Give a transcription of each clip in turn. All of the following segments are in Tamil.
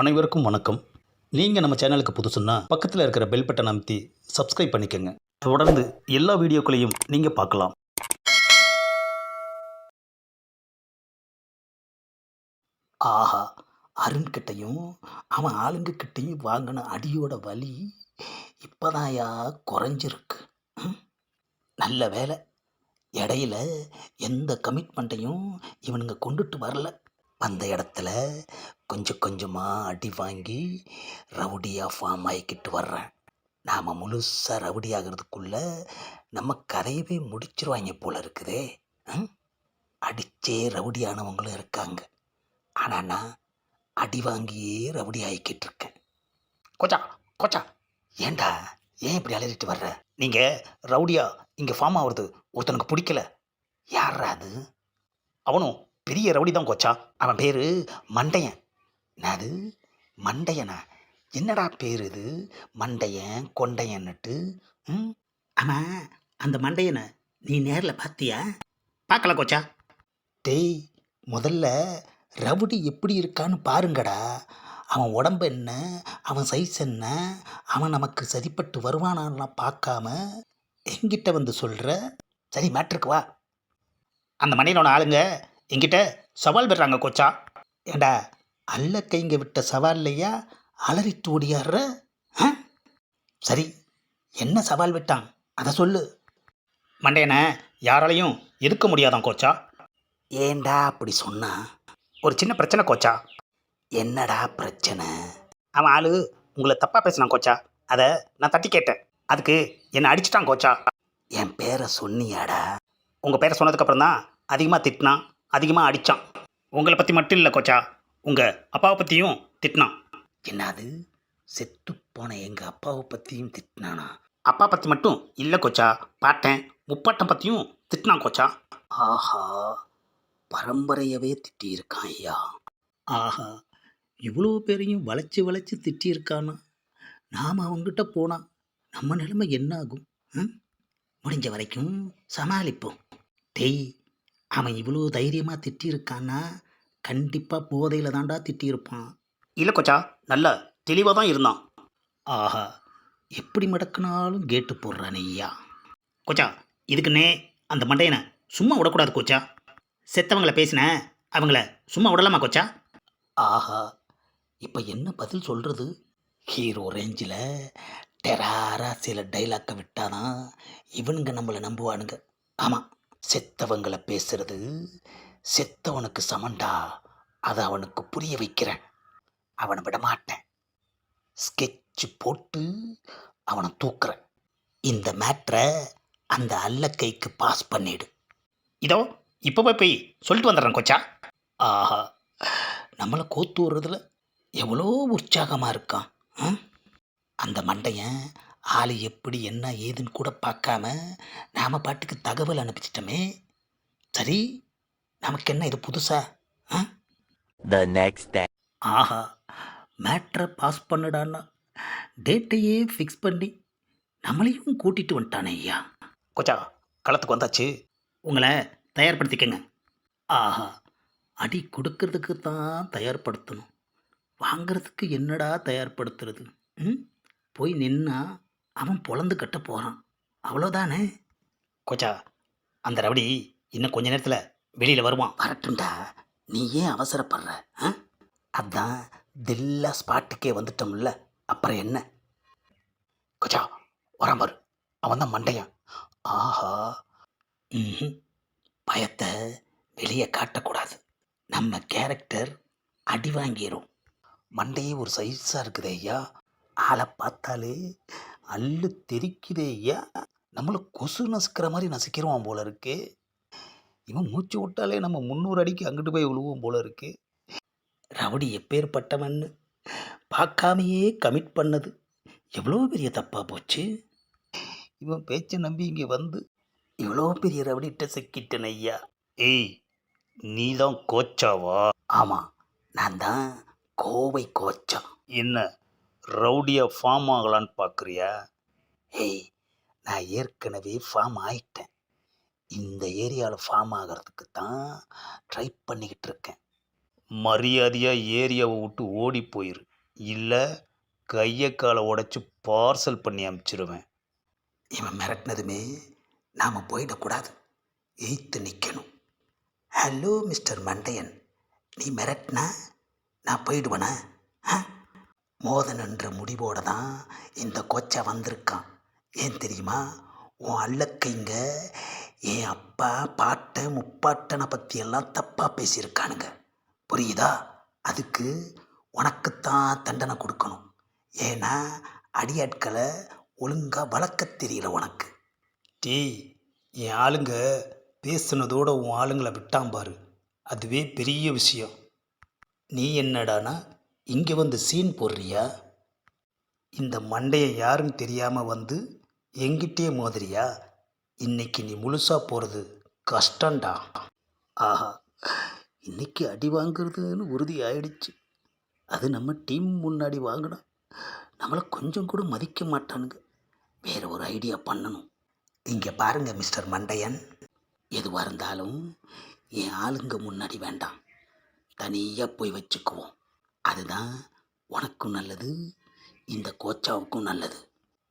அனைவருக்கும் வணக்கம். நீங்கள் நம்ம சேனலுக்கு புதுசுன்னா பக்கத்தில் இருக்கிற பெல் பட்டன் அமைத்தி சப்ஸ்கிரைப் பண்ணிக்கோங்க. தொடர்ந்து எல்லா வீடியோக்களையும் நீங்கள் பார்க்கலாம். ஆஹா அருண்கிட்டையும் அவன் ஆளுங்கக்கிட்டையும் வாங்கின அடியோட வலி இப்போதாயா குறைஞ்சிருக்கு. நல்ல வேலை இடையில எந்த கமிட்மெண்ட்டையும் இவனுங்க கொண்டுட்டு வரல. அந்த இடத்துல கொஞ்சம் கொஞ்சமாக அடி வாங்கி ரவுடியாக ஃபார்ம் ஆகிக்கிட்டு வர்றேன். நாம் முழுசாக ரவுடி ஆகிறதுக்குள்ளே நம்ம கதையவே முடிச்சிருவாங்க போல் இருக்குதே. ம்? அடித்தே ரவுடியானவங்களும் இருக்காங்க. ஆனால் நான் அடி வாங்கியே ரவுடி ஆகிக்கிட்டு இருக்கேன். கொச்சா கொச்சா. ஏண்டா ஏன் இப்படி அலறிட்டு வர்ற? நீங்கள் ரவுடியா இங்கே ஃபார்ம் ஆகுறது ஒருத்தனுக்கு பிடிக்கல. யார் அது? அவனும் பெரிய ரவுடி தான் கொச்சா. அவன் பேர் மண்டையன். அது மண்டையனா? என்னடா பேர் இது? மண்டையன் கொண்டையன்னுட்டு. ம்? ஆமாம் அந்த மண்டையனை நீ நேரில் பார்த்தியா பார்க்கல கொச்சா. டேய் முதல்ல ரவுடி எப்படி இருக்கான்னு பாருங்கடா. அவன் உடம்பு என்ன? அவன் சைஸ் என்ன? அவன் நமக்கு சரிப்பட்டு வருவானான்லாம் பார்க்காம என்கிட்ட வந்து சொல்கிற சரி மேட்ருக்கு வா. அந்த மணியனோட ஆளுங்க என்கிட்ட சவால் விடுறாங்க கொச்சா. ஏண்டா அல்ல கைங்க விட்ட சவால்லையா? அலறிட்டு ஓடியாடுற ஆ? சரி என்ன சவால் விட்டான்? அதை சொல்லு. மண்டையனை யாராலையும் எதுக்க முடியாதான் கோச்சா. ஏண்டா அப்படி சொன்னா? ஒரு சின்ன பிரச்சனை கோச்சா. என்னடா பிரச்சனை? அவன் ஆளு உங்களை தப்பாக பேசினான் கோச்சா. அதை நான் தட்டி கேட்டேன். அதுக்கு என்னை அடிச்சிட்டான் கோச்சா. என் பேரை சொன்னியாடா? உங்கள் பேரை சொன்னதுக்கப்புறம் தான் அதிகமாக திட்டினான். அதிகமாக அடித்தான் உங்களை பற்றி மட்டும் இல்லை கோச்சா. உங்கள் அப்பாவை பற்றியும் திட்டினான். என்னது? செத்து போன எங்கள் அப்பாவை பற்றியும் திட்டினானா? அப்பா பற்றி மட்டும் இல்லை கோச்சா. பாட்டேன். முப்பாட்டம் பற்றியும் திட்டினான் கோச்சா. ஆஹா. பரம்பரையவே திட்டியிருக்கான் ஐயா. ஆஹா. இவ்வளோ பேரையும் வளைச்சி வளைச்சி திட்டியிருக்கானா? நாம் அவங்ககிட்ட போனால் நம்ம நிலைமை என்ன ஆகும் ம்? முடிஞ்ச வரைக்கும் சமாளிப்போம். டேய் அவன் இவ்வளோ தைரியமாக திட்டியிருக்கான்னா கண்டிப்பாக போதையில் தான்டா திட்டியிருப்பான். இல்லை கொச்சா நல்ல தெளிவாக தான் இருந்தான். ஆஹா எப்படி மடக்குனாலும் கேட்டு போடுறானே ஐயா. கொச்சா இதுக்குன்னே அந்த மண்டையனை சும்மா விடக்கூடாது கோச்சா. செத்தவங்கள பேசின அவங்கள சும்மா விடலாமா கொச்சா? ஆஹா இப்போ என்ன பதில் சொல்கிறது ஹீரோ ரேஞ்சில் டெராரா சில டைலாக்கை விட்டாதான் இவனுங்க நம்மளை நம்புவானுங்க. ஆமாம் செத்தவங்களை பேசுறது. செத்தவனுக்கு சமண்டா. அதை அவனுக்கு புரிய வைக்கிறேன். அவனை விட மாட்டேன் ஸ்கெட்ச் போட்டு அவனை தூக்குறேன். இந்த மேட்ரை அந்த அல்லக்கைக்கு பாஸ் பண்ணிடு. இதோ இப்போ போய் சொல்லிட்டு வந்துடுறேன் கொச்சா. ஆஹா. நம்மளை கோத்து விடுறதுல எவ்வளோ உற்சாகமாக இருக்கான்? அந்த மண்டையன் ஆள் எப்படி என்ன ஏதுன்னு கூட பார்க்காம நாம் பாட்டுக்கு தகவல் அனுப்பிச்சிட்டோமே. சரி நமக்கு என்ன இது புதுசா? ஆ? The next day. ஆஹா மேட்ரை பாஸ் பண்ணுடான்னா டேட்டையே ஃபிக்ஸ் பண்ணி நம்மளையும் கூட்டிட்டு வந்துட்டானே ஐயா. கொச்சா களத்துக்கு வந்தாச்சு. உங்களை தயார்படுத்திக்கங்க. ஆஹா அடி கொடுக்கறதுக்கு தான் தயார்படுத்தணும். வாங்கிறதுக்கு என்னடா தயார்படுத்துறது? ம்? போய் நின்னா அவன் பொழந்து கட்ட போகிறான் அவ்வளோதானே கொச்சா அந்த ரவுடி இன்னும் கொஞ்ச நேரத்தில் வெளியில் வருவான். வரட்டும்டா. நீ ஏன் அவசரப்படுற ஆ? அதான் தில்லா ஸ்பாட்டுக்கே வந்துட்டோம்ல அப்புறம் என்ன? கொச்சா வரான் பாரு. அவன் தான் மண்டையன். ஆஹா. ம்ஹும். பயத்தை வெளியே காட்டக்கூடாது. நம்ம கேரக்டர் அடி வாங்கிரும். மண்டையே ஒரு சைஸாக இருக்குதே ஐயா. ஆளை பார்த்தாலே அள்ளு தெரிக்குதே நம்மளை கொசு நசுக்கிற மாதிரி நசுக்கிடுவான் போல இருக்கு. இவன் மூச்சு விட்டாலே நம்ம முந்நூறு அடிக்கு அங்கிட்டு போய் விழுவோம் போல இருக்கு. ரவுடி எப்பேற்பட்டவன்னு பார்க்காமையே கமிட் பண்ணது. எவ்வளோ பெரிய தப்பாக போச்சு? இவன் பேச்சை நம்பி இங்கே வந்து இவ்வளோ பெரிய ரவுடிகிட்ட சிக்கிட்டேன் ஐயா ஏய் நீ தான் கோச்சாவா? ஆமாம் நான் தான் கோவை கோச்சா என்ன? ரவுடியாக ஃபார்ம் ஆகலான்னு பார்க்குறியா ஏய் நான் ஏற்கனவே ஃபார்ம் ஆயிட்டேன். இந்த ஏரியாவில் ஃபார்ம் ஆகிறதுக்கு தான் ட்ரை பண்ணிக்கிட்டு இருக்கேன் மரியாதையாக ஏரியாவை விட்டு ஓடி போயிரு. இல்லை கையை காலை உடைச்சி பார்சல் பண்ணி அமுச்சிடுவேன் இவன் மிரட்டினதுமே நாம் போயிடக்கூடாது. எய்த்து நிற்கணும் ஹலோ மிஸ்டர் மண்டையன். நீ மிரட்டினா நான் போயிடுவேனா? ஆ? மோதனன்ற முடிவோட தான் இந்த கொச்சை வந்திருக்கான். ஏன் தெரியுமா? உன் அல்லக்கைங்க என் அப்பா பாட்டை முப்பாட்டனை பற்றியெல்லாம் தப்பாக பேசியிருக்கானுங்க. புரியுதா? அதுக்கு உனக்குத்தான் தண்டனை கொடுக்கணும். ஏன்னா அடியாட்களை ஒழுங்காக வளர்க்க தெரியல உனக்கு. டீ என் ஆளுங்க பேசுனதோட உன் ஆளுங்களை விட்டான் பாரு. அதுவே பெரிய விஷயம். நீ என்னடானா இங்கே வந்து சீன் போடுறியா? இந்த மண்டையை யாருன்னு தெரியாமல் வந்து எங்கிட்டே மோதிரியா இன்னைக்கு நீ முழுசாக போகிறது கஷ்டம்டா. ஆஹா இன்னைக்கு அடி வாங்குறதுன்னு உறுதி ஆயிடுச்சு. அது நம்ம டீம் முன்னாடி வாங்கினா நம்மளை கொஞ்சம் கூட மதிக்க மாட்டானுங்க. வேறு ஒரு ஐடியா பண்ணணும். இங்கே பாருங்கள் மிஸ்டர் மண்டையன். எதுவாக இருந்தாலும் என் ஆளுங்க முன்னாடி வேண்டாம். தனியாக போய் வச்சுக்குவோம். அதுதான் உனக்கும் நல்லது இந்த கோச்சாவுக்கும் நல்லது.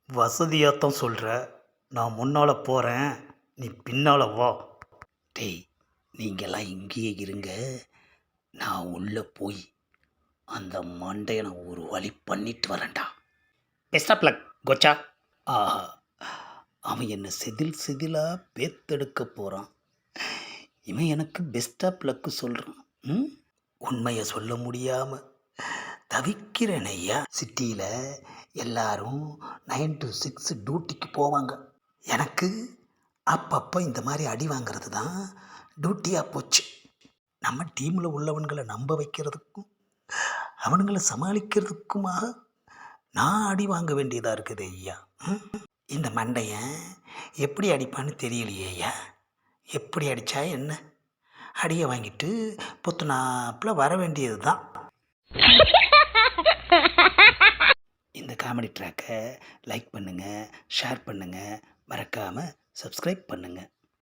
வசதியாகத்தான் சொல்கிற நான் முன்னால் போகிறேன் நீ பின்னால் வா. டேய் நீங்கள்லாம் இங்கேயே இருங்க. நான் உள்ளே போய் அந்த மண்டையனை ஒரு வழி பண்ணிட்டு வரேன்டா. பெஸ்ட் லக் கோச்சா. ஆஹா அவன் என்னை செதில் செதிலாக பேத்தெடுக்க போகிறான் இவன் எனக்கு பெஸ்ட் ஆஃப் லக்கு சொல்கிறான் ம்? உண்மையை சொல்ல முடியாமல் தவிக்கிறேன் ஐயா சிட்டியில் எல்லாரும் நைன் டு சிக்ஸ் டியூட்டிக்கு போவாங்க. எனக்கு அப்பப்போ இந்த மாதிரி அடி வாங்கிறது தான் டியூட்டியாக போச்சு. நம்ம டீமில் உள்ளவன்களை நம்ப வைக்கிறதுக்கும் அவனுங்களை சமாளிக்கிறதுக்குமாக நான் அடி வாங்க வேண்டியதாக இருக்குது ஐயா. இந்த மண்டையன் எப்படி அடிப்பான்னு தெரியலையே ஐயா. எப்படி அடித்தா என்ன? அடியை வாங்கிட்டு புத்துனாப்பில் வர வேண்டியது தான் இந்த காமெடி ட்ராக்கை லைக் பண்ணுங்கள் ஷேர் பண்ணுங்கள் மறக்காமல் சப்ஸ்கிரைப் பண்ணுங்கள்